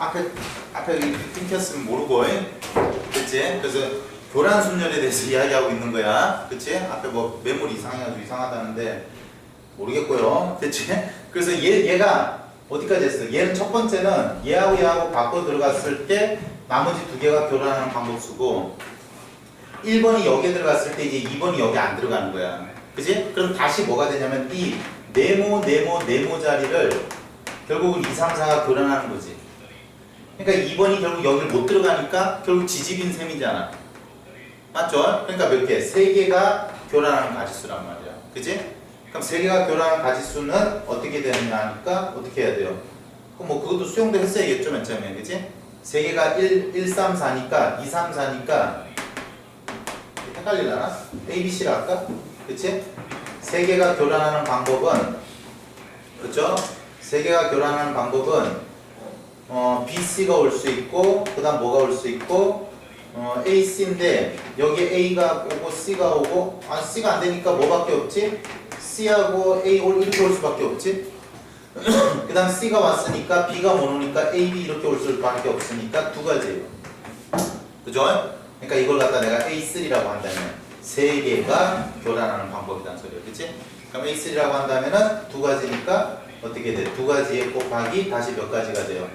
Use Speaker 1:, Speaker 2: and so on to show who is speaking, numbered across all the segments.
Speaker 1: 앞에 앞에 끊겼으면 모르고 그치? 그래서 교란 순열에 대해서 이야기하고 있는 거야 그치? 앞에 뭐 매물이 이상해가지고 이상하다는데 모르겠고요 그치? 그래서 얘, 얘가 어디까지 했어? 얘는 첫 번째는 얘하고 얘하고 바꿔 들어갔을 때 나머지 두 개가 교란하는 방법 쓰고 1번이 여기에 들어갔을 때 이제 2번이 여기 안 들어가는 거야 그치? 그럼 다시 뭐가 되냐면 이 네모 네모 네모 자리를 결국은 2, 3, 4가 교란하는 거지 그러니까 2번이 결국 여기를 못 들어가니까 결국 지집인 셈이잖아. 맞죠? 그러니까 몇 개? 세 개가 교란하는 가지수란 말이야. 그지? 그럼 세 개가 교란하는 가지수는 어떻게 되느냐 하니까 어떻게 해야 돼요? 그럼 뭐 그것도 수용도 했어야겠죠, 맨 처음에. 그지? 세 개가 1, 1, 3, 4니까 2, 3, 4니까 헷갈리려나? A, B, C를 할까? 그치? 세 개가 교란하는 방법은 그죠? 세 개가 교란하는 방법은 어, BC가 올 수 있고 그 다음 뭐가 올 수 있고 어, AC인데 여기 A가 오고 C가 오고 아 C가 안 되니까 뭐밖에 없지? C하고 A 올 이렇게 올 수밖에 없지? 그 다음 C가 왔으니까 B가 못 오니까 A, B 이렇게 올 수밖에 없으니까 두 가지예요 그죠? 그러니까 이걸 갖다 내가 A3라고 한다면 세 개가 교란하는 방법이란 소리야 그치? 그럼 A3라고 한다면 은 두 가지니까 어떻게 돼? 두 가지에 곱하기 다시 몇 가지가 돼요?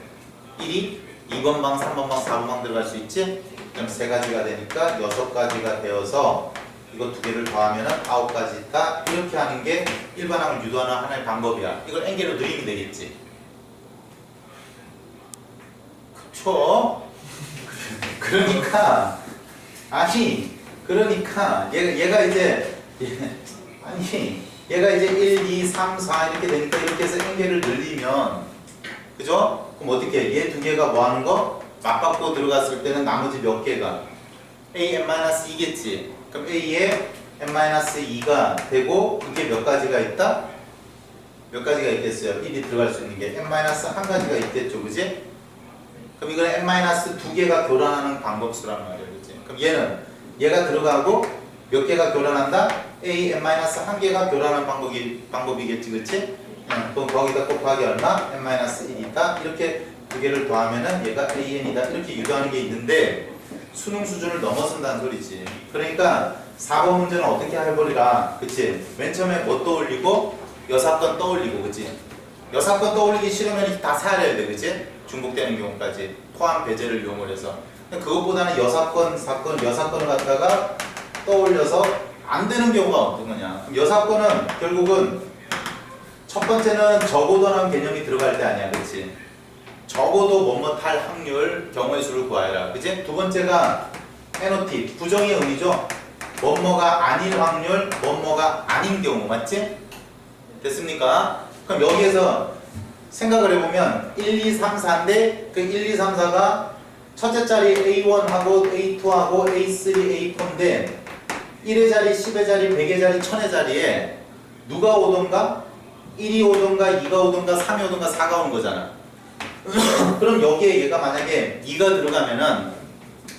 Speaker 1: 1이 2번 방, 3번 방, 4번 방 들어갈 수 있지? 그럼 세 가지가 되니까 여섯 가지가 되어서 이거 두 개를 더하면 아홉 가지다 이렇게 하는 게 일반항을 유도하는 하나의 방법이야. 이걸 n개로 늘리면 되겠지. 그쵸? 그러니까 아니 그러니까 얘가, 얘가 이제 얘- 아니 얘가 이제 1, 2, 3, 4 이렇게 되니까 이렇게 해서 n개를 늘리면 그죠? 그럼 어떻게 해? 얘두 개가 뭐 하는 거? 맞바꿔 들어갔을 때는 나머지 몇 개가 a n-2겠지. 그럼 a에 n-2가 되고 그게 몇 가지가 있다? 몇 가지가 있겠어요? 1이 들어갈 수 있는 게 n-1 가지가 있겠죠. 그지? 그럼 이거는 n-두 개가 교란하는 방법수란 말이에요. 그지? 그럼 얘는 얘가 들어가고 몇 개가 교란한다? a n-한 개가 교란하는 방법이, 방법이겠지. 그치? 응, 그럼 거기다 곱하기 얼마? n-1이 다. 이렇게 두 개를 더하면은 얘가 an이다. 이렇게 유도하는 게 있는데 수능 수준을 넘어선다는 소리지. 그러니까 4번 문제는 어떻게 해버리라. 그치? 맨 처음에 뭐 떠올리고 여사건 떠올리고 그치? 여사건 떠올리기 싫으면 다 사야 돼. 그치? 중복되는 경우까지 포함 배제를 이용을 해서 그것보다는 여사건, 사건, 여사건을 갖다가 떠올려서 안 되는 경우가 어떤 거냐. 그럼 여사건은 결국은 첫 번째는 적어도라는 개념이 들어갈 때 아니야, 그렇지? 적어도 뭐뭐 탈 확률 경우의 수를 구하여라, 그치? 두 번째가 NOT 부정의 의미죠. 뭐뭐가 아닐 확률, 뭐뭐가 아닌 경우 맞지? 됐습니까? 그럼 여기에서 생각을 해보면 1, 2, 3, 4인데 그 1, 2, 3, 4가 첫째 자리 A1하고 A2하고 A3, A4인데 1의 자리, 10의 자리, 100의 자리, 1000의 자리에 누가 오던가 1이 오던가 2가 오던가 3이 오던가 4가 오는 거잖아. 그럼 여기에 얘가 만약에 2가 들어가면은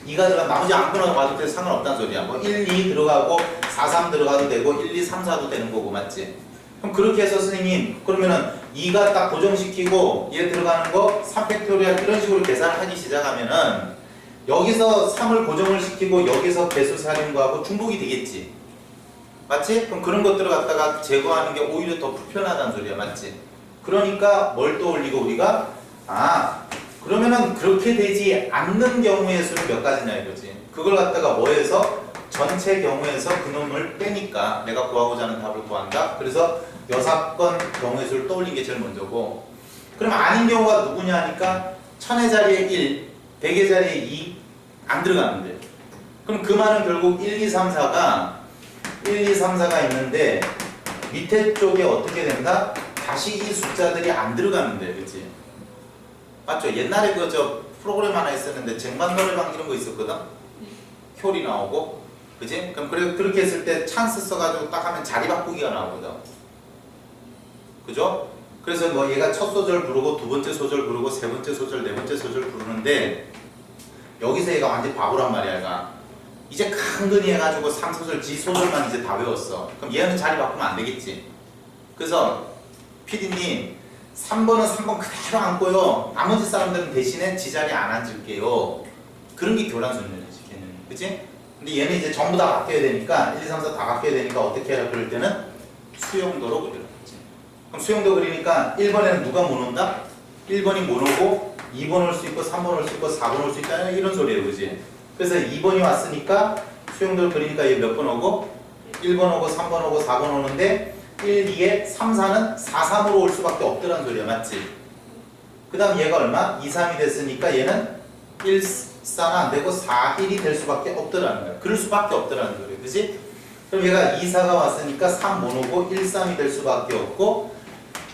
Speaker 1: 2가 들어가 나머지 아무거나 봐도 돼 상관없다는 소리야. 뭐 1, 2 들어가고 4, 3 들어가도 되고 1, 2, 3, 4도 되는 거고 맞지? 그럼 그렇게 해서 선생님 그러면은 2가 딱 고정시키고 얘 들어가는 거 3팩토리얼 이런 식으로 계산을 하기 시작하면은 여기서 3을 고정을 시키고 여기서 배수 거하고 중복이 되겠지. 맞지? 그럼 그런 것들을 갖다가 제거하는 게 오히려 더 불편하다는 소리야. 맞지? 그러니까 뭘 떠올리고 우리가 아 그러면은 그렇게 되지 않는 경우의 수는 몇 가지냐 이거지. 그걸 갖다가 뭐해서 전체 경우에서 그놈을 빼니까 내가 구하고자 하는 답을 구한다. 그래서 여사건 경우의 수를 떠올린 게 제일 먼저고 그럼 아닌 경우가 누구냐 하니까 천의 자리에 1, 백의 자리에 2 안 들어가는데 그럼 그 말은 결국 1, 2, 3, 4가 1, 2, 3, 4가 있는데 밑에 쪽에 어떻게 된다? 다시 이 숫자들이 안 들어가는데 그치? 맞죠? 옛날에 그 저 프로그램 하나 있었는데 쟁반 노래방 이런 거 있었거든? 효리 나오고 그지? 그럼 그래, 그렇게 했을 때 찬스 써가지고 딱 하면 자리 바꾸기가 나오거든 그죠? 그래서 뭐 얘가 첫 소절 부르고 두 번째 소절 부르고 세 번째 소절 네 번째 소절 부르는데 여기서 얘가 완전 바보란 말이야 얘가 이제 강근히 해가지고 3소절 지소절만 이제 다 외웠어 그럼 얘는 자리 바꾸면 안 되겠지 그래서 피디님 3번은 3번 그대로 앉고요. 나머지 사람들은 대신에 지 자리에 안 앉을게요. 그런 게 교란순열이지, 걔는. 그치? 근데 얘는 이제 전부 다 바뀌어야 되니까, 1, 2, 3, 4 다 바뀌어야 되니까 어떻게 해라 그럴 때는 수용도로. 그치? 그럼 수용도 그리니까 1번에는 누가 못 온다? 1번이 못 오고, 2번 올 수 있고, 3번 올 수 있고, 4번 올 수 있다. 이런 소리예요. 그지? 그래서 2번이 왔으니까, 수용도를 그리니까 얘 몇 번 오고? 1번 오고, 3번 오고, 4번 오는데, 1, 2에 3, 4는 4, 3으로 올 수밖에 없더란 소리야. 맞지? 그 다음 얘가 얼마? 2, 3이 됐으니까 얘는 1, 4는 안 되고 4, 1이 될 수밖에 없더라는 거야. 그럴 수밖에 없더라는 거야. 그지? 그럼 얘가 2, 4가 왔으니까 3못 오고 1, 3이 될 수밖에 없고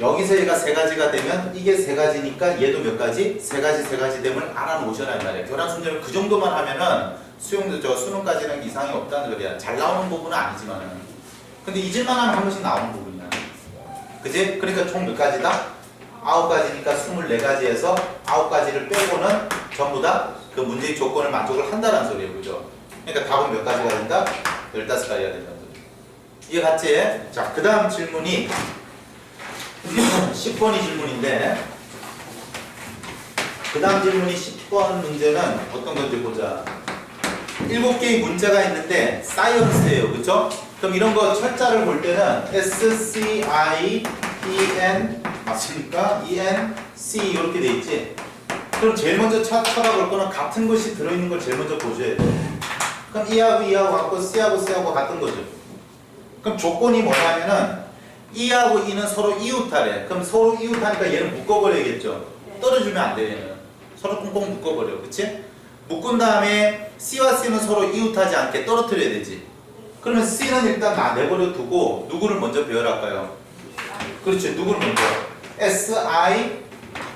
Speaker 1: 여기서 얘가 세 가지가 되면 이게 세 가지니까 얘도 몇 가지? 세 가지 세 가지 됨을 알아놓으셔라 이 말이야. 교란 순절을 그 정도만 하면은 수용도 저 수능까지는 이상이 없다는 소리야. 잘 나오는 부분은 아니지만은. 근데 잊을만 하면 한 번씩 나오는 부분이야. 그지? 그러니까 총 몇 가지다? 아홉 가지니까 24가지에서 아홉 가지를 빼고는 전부 다 그 문제의 조건을 만족을 한다는 소리예요. 그죠? 그러니까 답은 몇 가지가 된다? 15가지가 된다는 소리. 이해 갔지? 자, 그 다음 질문이 10번 이 질문인데 그 다음 질문이 10번 문제는 어떤 건지 보자. 7개의 문제가 있는데 사이언스예요. 그쵸? 그럼 이런 거 철자를 볼 때는 S, C, I, E, N 맞습니까? E, N, C 이렇게 돼 있지? 그럼 제일 먼저 차, 찾아볼 거는 같은 것이 들어있는 걸 제일 먼저 보셔야 돼요. 그럼 E하고 E하고 같고 C하고 C하고 같은 거죠. 그럼 조건이 뭐냐면은 E하고 E는 서로 이웃하래. 그럼 서로 이웃하니까 얘는 묶어버려야겠죠. 떨어지면 안 돼, 얘는. 서로 꽁꽁 묶어버려. 그치? 묶은 다음에 C와 C는 서로 이웃하지 않게 떨어뜨려야 되지. 그러면 C는 일단 나 내버려 두고 누구를 먼저 배열할까요? 그렇죠. 누구를 먼저? S, I,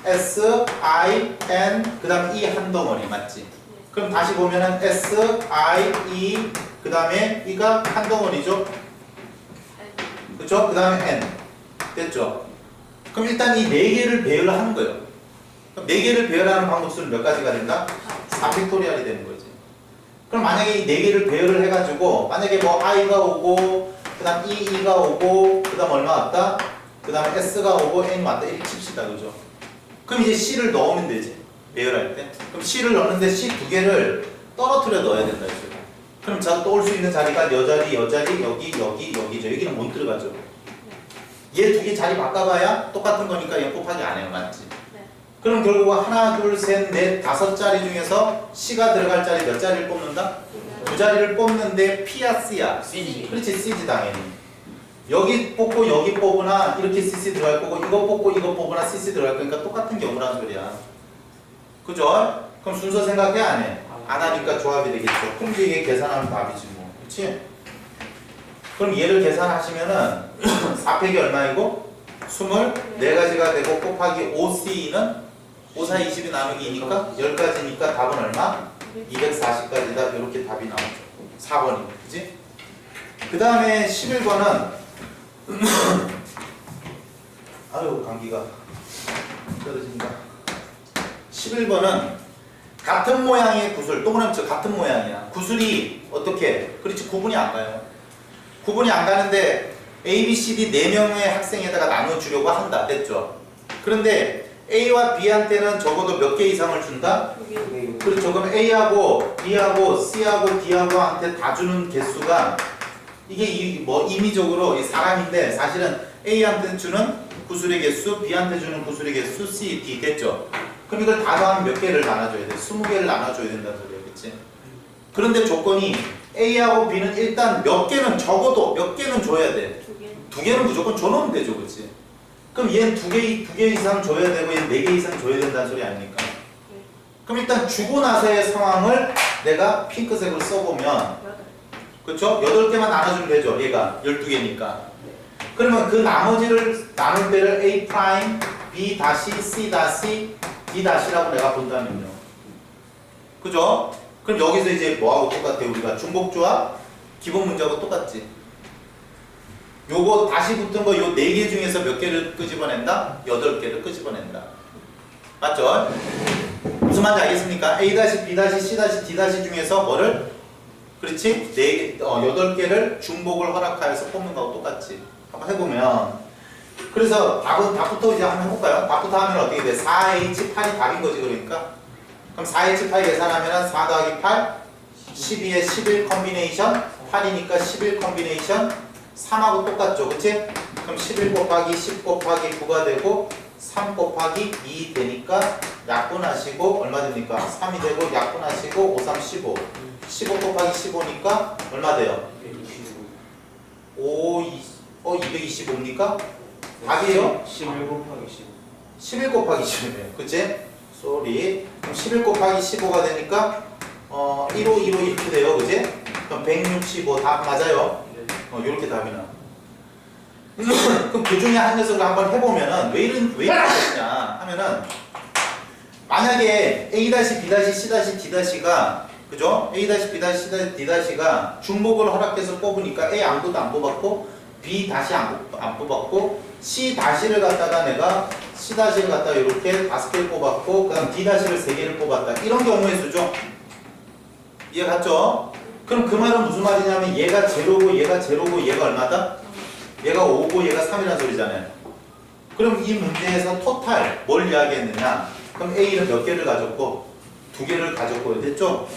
Speaker 1: S, I, N, 그 다음 E 한 덩어리 맞지? 그럼 다시 보면은 S, I, E, 그 다음에 E가 한 덩어리죠? 그쵸? 그 다음에 N. 됐죠? 그럼 일단 이 네 개를 배열을 하는 거예요. 그럼 네 개를 배열하는 방법수는 몇 가지가 된다? 4팩토리얼이 되는 거지. 그럼 만약에 이 네 개를 배열을 해가지고 만약에 뭐 i가 오고 그 다음 e, e가 오고 그 다음 얼마 왔다? 그 다음에 s가 오고 n이 왔다 이렇게 칩시다 그죠? 그럼 이제 c를 넣으면 되지 배열할 때 그럼 c를 넣는데 c 두 개를 떨어뜨려 넣어야 된다 이죠 그럼 자, 또올수 있는 자리가 여 자리 여 자리 여기 여기 여기죠 여기는 못 들어가죠 얘 두 개 자리 바꿔봐야 똑같은 거니까 얘 곱하기 안 해요 맞지? 그럼 결국 하나, 둘, 셋, 넷, 다섯 자리 중에서 C가 들어갈 자리 몇 자리를 뽑는다? 두 자리를 뽑는데 P야 C야?
Speaker 2: C지.
Speaker 1: 그렇지 C지 당연히 여기 뽑고 여기 뽑으나 이렇게 CC 들어갈 거고 이거 뽑고 이거 뽑으나 CC 들어갈 거니까 똑같은 경우라는 소리야 그죠? 그럼 순서 생각해 안 해? 안 하니까 조합이 되겠죠 그럼 이게 계산하면 답이지 뭐 그렇지? 그럼 얘를 계산하시면은 4팩이 얼마이고? 24가지가 되고 곱하기 5C는 5, 4, 20이 나누기 2니까 10가지니까 답은 얼마? 240가지다 이렇게 답이 나오죠 4번이 그지? 그 다음에 11번은 아유 감기가 떨어진다 11번은 같은 모양의 구슬 동그라미 쳐 같은 모양이야 구슬이 어떻게 그렇지 구분이 안 가요 구분이 안 가는데 A, B, C, D 4명의 학생에다가 나눠주려고 한다 됐죠 그런데 A와 B한테는 적어도 몇 개 이상을 준다? 그렇죠. 그럼 A하고 B하고 C하고 D하고 한테 다 주는 개수가 이게 이, 뭐 임의적으로 이 사람인데 사실은 A한테 주는 구슬의 개수, B한테 주는 구슬의 개수, C, D 됐죠. 그럼 이걸 다 더하면 몇 개를 나눠줘야 돼? 20개를 나눠줘야 된다는 소리야, 그치? 그런데 조건이 A하고 B는 일단 몇 개는 적어도 몇 개는 줘야 돼. 두 개는 무조건 줘놓으면 되죠, 그치? 그럼 얘는 두 개, 두 개 이상 줘야 되고 얘는 네 개 이상 줘야 된다는 소리 아닙니까? 그럼 일단 주고 나서의 상황을 내가 핑크색으로 써보면 그렇죠? 8개만 나눠주면 되죠. 얘가 12개니까. 그러면 그 나머지를 나눌 때를 A B 다시, C 다시, D 다시라고 내가 본다면요. 그죠? 그럼 여기서 이제 뭐하고 똑같아? 우리가 중복조합 기본 문제하고 똑같지. 요거 다시 붙은 거 요 네 개 중에서 몇 개를 끄집어낸다? 8개를 끄집어낸다. 맞죠? 무슨 말인지 알겠습니까? A 다시 B 다시 C 다시 D 다시 중에서 뭐를 그렇지? 네 개, 어, 여덟 개를 중복을 허락하여서 뽑는 거하고 똑같지. 한번 해보면 그래서 답은 답부터 이제 한번 해볼까요? 답부터 하면 어떻게 돼? 4H 8이 답인 거지 그러니까. 그럼 4H 8 계산하면 4 더하기 8 12에 11 컨비네이션 8이니까 11 컨비네이션 3하고 똑같죠 그치? 그럼 11 곱하기 10 곱하기 9가 되고 3 곱하기 2 되니까 약분하시고 얼마 됩니까? 3이 되고 약분하시고 5, 3, 15 15 곱하기 15니까 얼마 돼요? 5, 2, 어 225입니까? 답이에요?
Speaker 2: 11 곱하기 15
Speaker 1: 11 곱하기 15네요 그치? 쏘리 그럼 11 곱하기 15가 되니까 어 1호 1호 이렇게 돼요 그치? 그럼 165 답 맞아요 어 이렇게 답이 나 그럼 그 중에 한 녀석을 한번 해보면은 왜 이런 왜 이런 것이냐 하면은 만약에 A B C D 가 그죠? A B C D 가 중복을 허락해서 뽑으니까 A 아무것도 안 뽑았고 B 다시 안, 뽑- 안 뽑았고 C 다시를 갖다가 내가 C 다시를 갖다가 이렇게 다섯 개를 뽑았고 그 다음 D 다시를 세 개를 뽑았다 이런 경우의 수죠. 이해 갔죠? 그럼 그 말은 무슨 말이냐면 얘가 제로고 얘가 제로고 얘가 얼마다? 얘가 5고 얘가 3이라는 소리잖아요. 그럼 이 문제에서 토탈 뭘 이야기했느냐? 그럼 A는 몇 개를 가졌고 두 개를 가졌고 됐죠?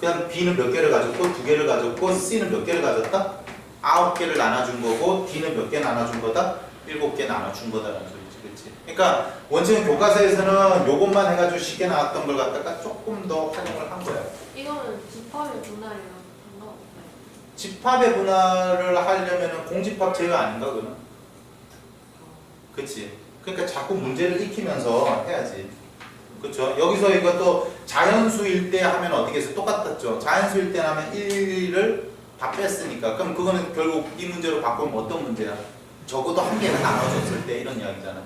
Speaker 1: 그 다음 B는 몇 개를 가졌고 두 개를 가졌고 C는 몇 개를 가졌다? 아홉 개를 나눠준 거고 D는 몇 개 나눠준 거다? 일곱 개 나눠준 거다라는 소리지, 그렇지? 그러니까 원칙은 교과서에서는 요것만 해가지고 쉽게 나왔던 걸 갖다가 조금 더 활용을 한 거야.
Speaker 3: 이거는 집합의 분할이랑 상관없어요.
Speaker 1: 집합의 분할을 하려면은 공집합 제외 아닌가 그는? 그치? 그러니까 자꾸 문제를 익히면서 해야지. 그쵸? 여기서 이것도 자연수일 때 하면 어떻게 해서 똑같았죠? 자연수일 때 하면 1을 다 뺐으니까. 그럼 그거는 결국 이 문제로 바꾸면 어떤 문제야? 적어도 한 개는 나눠줬을 때 이런 이야기잖아.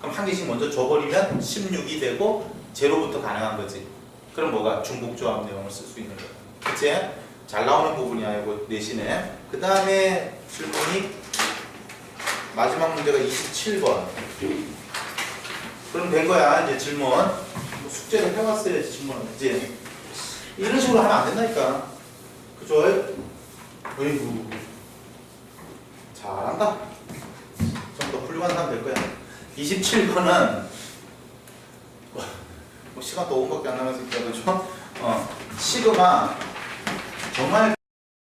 Speaker 1: 그럼 한 개씩 먼저 줘버리면 16이 되고 제로부터 가능한 거지. 그럼 뭐가 중복조합 내용을 쓸 수 있는 거야. 그치? 잘 나오는 부분이야 이거 내신에. 그 다음에 질문이 마지막 문제가 27번. 그럼 된 거야 이제 질문. 뭐 숙제를 해왔어야지 질문은 그지? 이런 식으로 하면 안 된다니까. 그죠? 어이구. 잘한다. 좀더 훌륭한 사람 될 거야. 27번은 뭐 시간 또 5분밖에 안 남았으니까 그죠? 어, 시그마 정말